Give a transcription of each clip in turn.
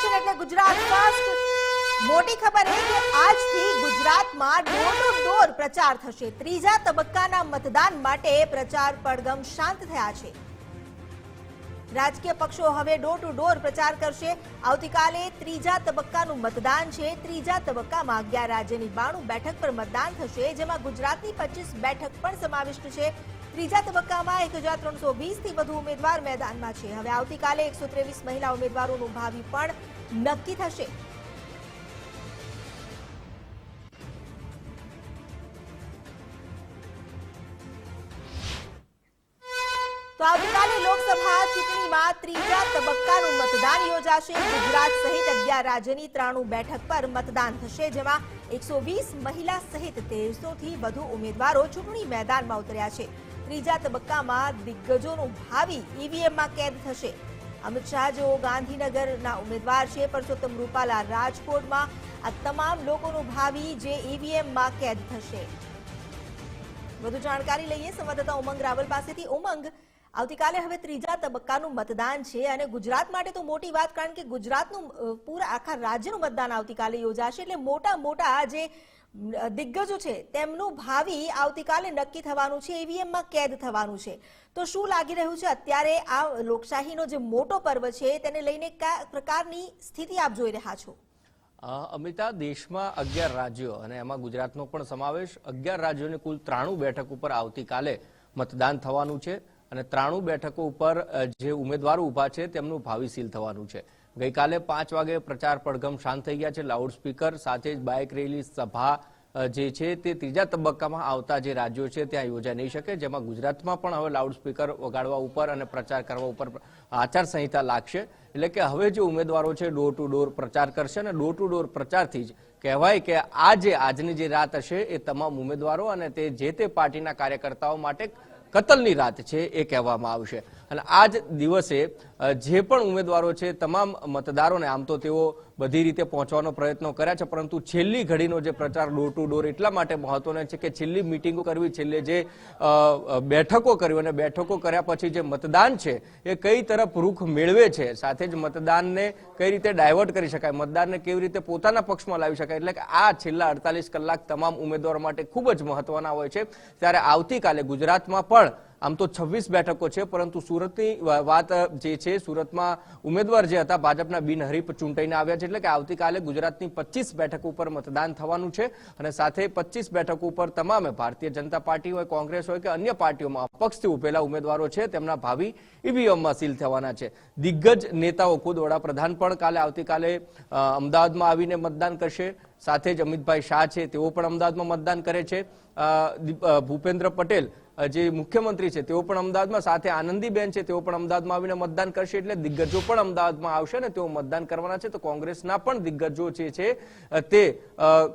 Election એટલે Gujarat first. મોટી ખબર એ કે આજથી ગુજરાતમાં ડોર ટુ ડોર પ્રચાર થશે. ત્રીજા તબક્કાના મતદાન માટે પ્રચાર પડગમ શાંત થયા છે. રાજકીય પક્ષો હવે ડોર ટુ ડોર પ્રચાર કરશે. આવતીકાલે ત્રીજા તબક્કાનું મતદાન છે. ત્રીજા તબક્કામાં અગિયાર રાજ્યની બાણું બેઠક પર મતદાન થશે, જેમાં ગુજરાતની પચીસ બેઠક પણ સમાવિષ્ટ છે. ત્રીજા તબક્કામાં એક હજાર ત્રણસો વીસથી વધુ ઉમેદવાર મેદાનમાં છે. હવે આવતીકાલે એકસો મહિલા ઉમેદવારોનું ભાવિ પણ નક્કી થશે. તો આવતીકાલે લોકસભા ચૂંટણીમાં ત્રીજા તબક્કાનું મતદાન યોજાશે. ગુજરાત સહિત અગિયાર રાજ્યની ત્રાણું બેઠક પર મતદાન થશે, જેમાં એકસો વીસ મહિલા સહિત તેરસોથી વધુ ઉમેદવારો ચૂંટણી મેદાનમાં ઉતર્યા છે. ત્રીજા તબક્કામાં દિગ્ગજોનું ભાવિ ઈવીએમમાં કેદ થશે. અમિત શાહ જેઓ ગાંધીનગરના ઉમેદવાર છે. પરસોત્તમ રૂપાલા રાજકોટમાં આ તમામ લોકોનું ભાવિ જે ઈવીએમમાં કેદ થશે. વધુ જાણકારી લઈએ સંવાદદાતા ઉમંગ રાવલ પાસેથી. ઉમંગ, આવતીકાલે હવે ત્રીજા તબક્કાનું મતદાન છે અને ગુજરાત માટે તો મોટી વાત, કારણ કે ગુજરાતનું પૂરા આખા રાજ્યનું મતદાન આવતીકાલે યોજાશે. એટલે મોટા મોટા જે દિગ્ગજો છે. તેમનું ભાવિ આવતીકાલે નક્કી થવાનું છે. ઈવીએમમાં કેદ થવાનું છે. તો શું લાગી રહ્યું છે? અત્યારે આ લોકશાહીનો જે મોટો પર્વ છે, તેને લઈને કયા પ્રકારની સ્થિતિ આપ જોઈ રહ્યા છો? અમિતા, દેશમાં અગિયાર રાજ્યો અને એમાં ગુજરાતનો પણ સમાવેશ. અગિયાર રાજ્યોની કુલ ત્રાણું બેઠક ઉપર આવતીકાલે મતદાન થવાનું છે. અને ત્રાણું બેઠકો ઉપર જે ઉમેદવારો ઊભા છે તેમનું ભાવિ સીલ થવાનું છે. ગઈકાલે પાંચ વાગે પ્રચાર પડઘમ શાંત થઈ ગયા છે. લાઉડ સ્પીકર સાથે જ બાઇક રેલી સભા જે છે તે ત્રીજા તબક્કામાં આવતા જે રાજ્યો છે ત્યાં યોજાઈ નહીં શકે. જેમાં ગુજરાતમાં પણ હવે લાઉડ સ્પીકર વગાડવા ઉપર અને પ્રચાર કરવા ઉપર આચારસંહિતા લાગશે. એટલે કે હવે જે ઉમેદવારો છે ડોર ટુ ડોર પ્રચાર કરશે અને ડોર ટુ ડોર પ્રચારથી જ કહેવાય કે આ જે આજની જે રાત હશે એ તમામ ઉમેદવારો અને તે જે તે પાર્ટીના કાર્યકર્તાઓ માટે કતલની રાત છે એ કહેવામાં આવશે. અને આ જ દિવસે જે પણ ઉમેદવારો છે, તમામ મતદારોને આમ તો તેઓ બધી રીતે પહોંચવાનો પ્રયત્નો કર્યા છે, પરંતુ છેલ્લી ઘડીનો જે પ્રચાર ડોર ટુ ડોર એટલા માટે મહત્વનો છે કે છેલ્લી મિટિંગો કરવી, છેલ્લે જે બેઠકો કરવી અને બેઠકો કર્યા પછી જે મતદાન છે, એ કઈ તરફ રૂખ મેળવે છે? સાથે જ મતદાનને કઈ રીતે ડાયવર્ટ કરી શકાય? મતદાનને કેવી રીતે પોતાના પક્ષમાં લાવી શકાય? એટલે કે આ છેલ્લા અડતાલીસ કલાક તમામ ઉમેદવારો માટે ખૂબ જ મહત્વના હોય છે. ત્યારે આવતીકાલે ગુજરાતમાં પણ આમ તો છવ્વીસ બેઠકો છે, પરંતુ સુરતની વાત જે છે, સુરતમાં ઉમેદવાર જે હતા, ભાજપના બિનહરીફ ચૂંટાઈને આવ્યા છે, એટલે કે આવતીકાલે ગુજરાતની પચીસ બેઠક ઉપર મતદાન થવાનું છે અને સાથે પચીસ બેઠક ઉપર તમામે ભારતીય જનતા પાર્ટી હોય, કોંગ્રેસ હોય કે અન્ય પાર્ટીઓમાં અપક્ષથી ઉભેલા ઉમેદવારો છે, તેમના ભાવિ ઈવીએમમાં સીલ થવાના છે. દિગ્ગજ નેતાઓ ખુદ વડાપ્રધાન પણ કાલે આવતીકાલે અમદાવાદમાં આવીને મતદાન કરશે. સાથે જ અમિતભાઈ શાહ છે, તેઓ પણ અમદાવાદમાં મતદાન કરે છે. ભૂપેન્દ્ર પટેલ જે મુખ્યમંત્રી છે, તેઓ પણ અમદાવાદમાં, સાથે આનંદીબેન છે, તેઓ પણ અમદાવાદમાં આવીને મતદાન કરશે એટલે દિગ્ગજો પણ અમદાવાદમાં આવશે અને તેઓ મતદાન કરવાના છે. તો કોંગ્રેસના પણ દિગ્ગજો જે છે તે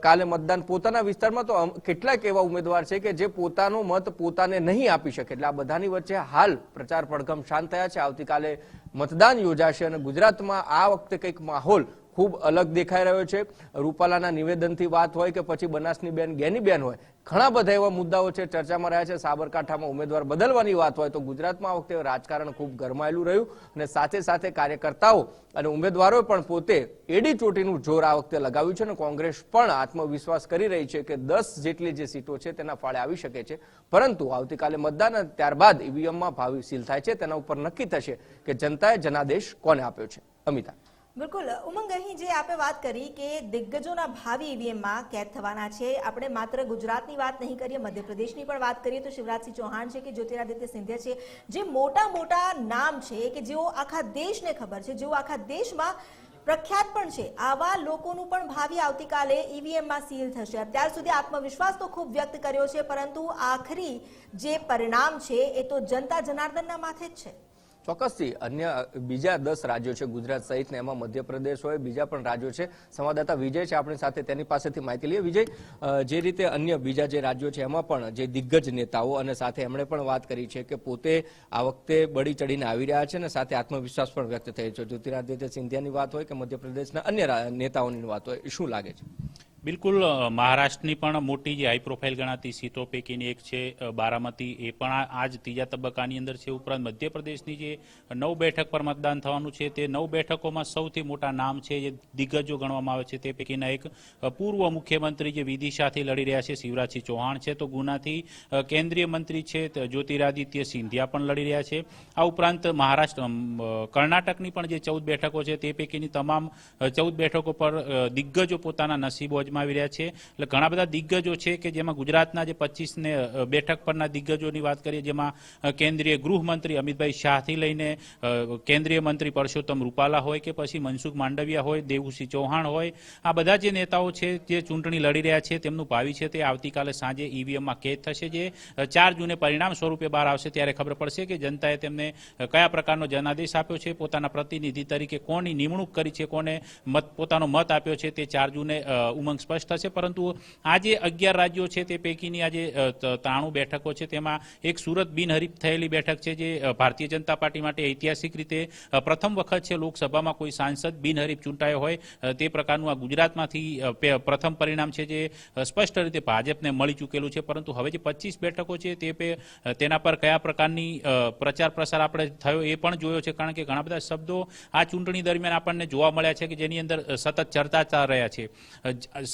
કાલે મતદાન પોતાના વિસ્તારમાં. તો કેટલાક એવા ઉમેદવાર છે કે જે પોતાનો મત પોતાને નહીં આપી શકે. એટલે આ બધાની વચ્ચે હાલ પ્રચાર પડઘમ શાંત થયા છે. આવતીકાલે મતદાન યોજાશે અને ગુજરાતમાં આ વખતે કંઈક માહોલ ખૂબ અલગ દેખાઈ રહ્યો છે. રૂપાલાના નિવેદનથી વાત હોય કે પછી બનાસની બેન, ગેની બેન હોય, ઘણા બધા એવા મુદ્દાઓ છે, ચર્ચામાં રહ્યા છે. સાબરકાંઠામાં ઉમેદવાર બદલવાની વાત હોય તો ગુજરાતમાં આ વખતે રાજકારણ ખૂબ ગરમાયેલું રહ્યું અને સાથે સાથે કાર્યકર્તાઓ અને ઉમેદવારોએ પણ પોતે એડી ચોટીનું જોર આ વખતે લગાવ્યું છે અને કોંગ્રેસ પણ આત્મવિશ્વાસ કરી રહી છે કે દસ જેટલી જે સીટો છે તેના ફાળે આવી શકે છે. પરંતુ આવતીકાલે મતદાન અને ત્યારબાદ ઈવીએમમાં ભાવિ સીલ થાય છે. તેના ઉપર નક્કી થશે કે જનતાએ જનાદેશ કોને આપ્યો છે. અમિતા. બિલકુલ. ઉમંગ, અહીં જે આપે વાત કરી કે દિગ્ગજોના ભાવિ ઈવીએમમાં કેદ થવાના છે, આપણે માત્ર ગુજરાતની વાત નહીં કરીએ, મધ્યપ્રદેશની પણ વાત કરીએ, તો શિવરાજસિંહ ચૌહાણ છે કે જ્યોતિરાદિત્ય સિંધિયા છે, જે મોટા મોટા નામ છે કે જેઓ આખા દેશને ખબર છે, જેઓ આખા દેશમાં પ્રખ્યાત પણ છે. આવા લોકોનું પણ ભાવિ આવતીકાલે ઈવીએમમાં સીલ થશે. અત્યાર સુધી આત્મવિશ્વાસ તો ખૂબ વ્યક્ત કર્યો છે, પરંતુ આખરી જે પરિણામ છે, એ તો જનતા જનાર્દનના માથે જ છે. ચોક્કસથી અન્ય બીજા દસ રાજ્યો છે ગુજરાત સહિત ને એમાં મધ્યપ્રદેશ હોય, બીજા પણ રાજ્યો છે. સંવાદદાતા વિજય છે આપણી સાથે, તેની પાસેથી માહિતી લઈએ. વિજય જે રીતે અન્ય બીજા જે રાજ્યો છે એમાં પણ જે દિગ્ગજ નેતાઓ અને સાથે એમણે પણ વાત કરી છે કે પોતે આ વખતે બળી ચડીને આવી રહ્યા છે અને સાથે આત્મવિશ્વાસ પણ વ્યક્ત થયો છે. જ્યોતિરાદિત્ય સિંધિયાની વાત હોય કે મધ્યપ્રદેશના અન્ય નેતાઓની વાત હોય, શું લાગે છે? બિલકુલ મહારાષ્ટ્રની પણ મોટી જે હાઈ પ્રોફાઇલ ગણાતી સીટો પૈકીની એક છે બારામતી. એ પણ આ- જ ત્રીજા તબક્કાની અંદર છે. ઉપરાંત મધ્યપ્રદેશની જે નવ બેઠક પર મતદાન થવાનું છે, તે નવ બેઠકોમાં સૌથી મોટા નામ છે, જે દિગ્ગજો ગણવામાં આવે છે, તે પૈકીના એક પૂર્વ મુખ્યમંત્રી જે વિદિશાથી લડી રહ્યા છે, શિવરાજસિંહ ચૌહાણ છે. તો ગુનાથી કેન્દ્રીય મંત્રી છે જ્યોતિરાદિત્ય સિંધિયા પણ લડી રહ્યા છે. આ ઉપરાંત મહારાષ્ટ્ર કર્ણાટકની પણ જે ચૌદ બેઠકો છે, તે પૈકીની તમામ ચૌદ બેઠકો પર દિગ્ગજો પોતાના નસીબો અજમાવી રહ્યા છે. એટલે ઘણા બધા દિગ્ગજો છે કે જેમાં ગુજરાતના જે પચીસ ને બેઠક પરના દિગ્ગજોની વાત કરીએ, જેમાં કેન્દ્રીય ગૃહમંત્રી અમિતભાઈ શાહથી લઈને કેન્દ્રીય મંત્રી પરસોત્તમ રૂપાલા હોય કે પછી મનસુખ માંડવિયા હોય, દેવુસિંહ ચૌહાણ હોય, આ બધા જે નેતાઓ છે, જે ચૂંટણી લડી રહ્યા છે, તેમનું ભાવિ છે તે આવતીકાલે સાંજે ઈવીએમમાં કેદ થશે. જે ચાર જૂને પરિણામ સ્વરૂપે બહાર આવશે ત્યારે ખબર પડશે કે જનતાએ તેમને કયા પ્રકારનો જનાદેશ આપ્યો છે, પોતાના પ્રતિનિધિ તરીકે કોની નિમણૂક કરી છે, કોને મત, પોતાનો મત આપ્યો છે તે ચાર જૂને ઉમંગ સ્પષ્ટ થશે. પરંતુ આ જે અગિયાર રાજ્યો છે તે પૈકીની આજે ત્રાણું બેઠકો છે. તેમાં એક સુરત બિનહરીફ થયેલી બેઠક છે જે ભારતીય જનતા પાર્ટી માટે ઐતિહાસિક રીતે પ્રથમ વખત છે લોકસભામાં કોઈ સાંસદ બિનહરીફ ચૂંટાયો હોય તે પ્રકારનું આ ગુજરાતમાંથી પ્રથમ પરિણામ છે જે સ્પષ્ટ રીતે ભાજપને મળી ચૂકેલું છે. પરંતુ હવે જે પચીસ બેઠકો છે તે તેના પર કયા પ્રકારની પ્રચાર પ્રસાર આપણે થયો એ પણ જોયો છે. કારણ કે ઘણા બધા શબ્દો આ ચૂંટણી દરમિયાન આપણને જોવા મળ્યા છે કે જેની અંદર સતત ચર્ચા રહ્યા છે.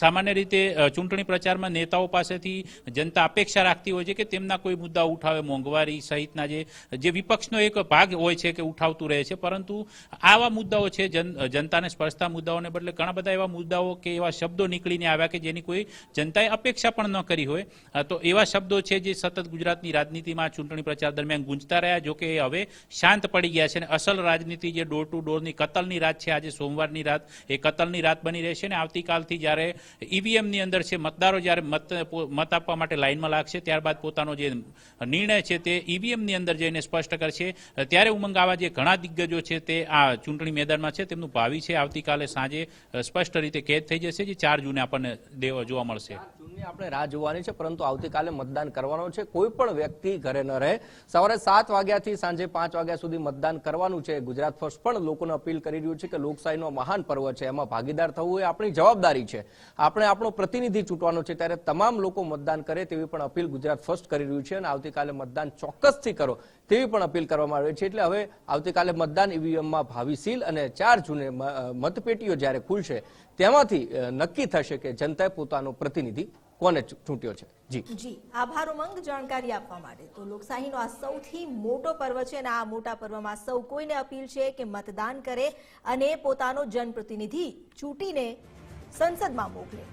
સામાન્ય રીતે ચૂંટણી પ્રચારમાં નેતાઓ પાસેથી જનતા અપેક્ષા રાખતી હોય છે કે તેમના કોઈ મુદ્દા ઉઠાવે, મોંઘવારી સહિતના જે જે વિપક્ષનો એક ભાગ હોય છે કે ઉઠાવતું રહે છે. પરંતુ આવા મુદ્દાઓ છે, જન, જનતાને સ્પર્શતા મુદ્દાઓને બદલે ઘણા બધા એવા મુદ્દાઓ કે એવા શબ્દો નીકળીને આવ્યા કે જેની કોઈ જનતાએ અપેક્ષા પણ ન કરી હોય. તો એવા શબ્દો છે જે સતત ગુજરાતની રાજનીતિમાં ચૂંટણી પ્રચાર દરમિયાન ગુંજતા રહ્યા, જોકે એ હવે શાંત પડી ગયા છે અને અસલ રાજનીતિ જે ડોર ટુ ડોરની કતલની રાત છે, આજે સોમવારની રાત, એ કતલની રાત બની રહેશે અને આવતીકાલથી જ્યારે ઈવીએમની અંદર છે, મતદારો જ્યારે મત મત આપવા માટે લાઇનમાં લાગશે, ત્યારબાદ પોતાનો જે નિર્ણય છે તે ઈવીએમની અંદર જઈને સ્પષ્ટ કરશે. ત્યારે ઉમંગ આવા જે ઘણા દિગ્ગજો છે તે આ ચૂંટણી મેદાનમાં છે, તેમનું ભાવિ છે. આવતીકાલે સાંજે સ્પષ્ટ રીતે કેદ થઈ જશે. જે ચાર જૂને આપણને દેવા જોવા મળશે. આપણે રાહ જોવાની છે, પરંતુ આવતીકાલે મતદાન કરવાનો છે. કોઈ પણ વ્યક્તિ ઘરે ન રહે. સવારે સાત વાગ્યાથી સાંજે પાંચ વાગ્યા સુધી મતદાન કરવાનું છે. ગુજરાત ફર્સ્ટ પણ લોકોને અપીલ કરી રહ્યું છે કે લોકશાહીનો મહાન પર્વ છે. એમાં ભાગીદાર થવું એ આપણી જવાબદારી છે. આપણે આપણો પ્રતિનિધિ ચૂંટવાનો છે, ત્યારે તમામ લોકો મતદાન કરે તેવી પણ અપીલ ગુજરાત ફર્સ્ટ કરી રહ્યું છે અને આવતીકાલે મતદાન ચોક્કસથી કરો તેવી પણ અપીલ કરવામાં આવી છે. એટલે હવે આવતીકાલે મતદાન ઈવીએમમાં ભાવિ સીલ અને ચાર જૂને મતપેટીઓ જ્યારે ખુલશે, તેમાંથી નક્કી થશે કે જનતાએ પોતાનો પ્રતિનિધિ કોને ચૂંટ્યો છે? જી. જી, આભાર ઉમંગ, જાણકારી આપવા માટે. તો લોકશાહીનો આ સૌથી મોટો પર્વ છે અને આ મોટા પર્વમાં સૌ કોઈને અપીલ છે કે મતદાન કરે અને પોતાનો જનપ્રતિનિધિ ચૂંટીને સંસદમાં મોકલે.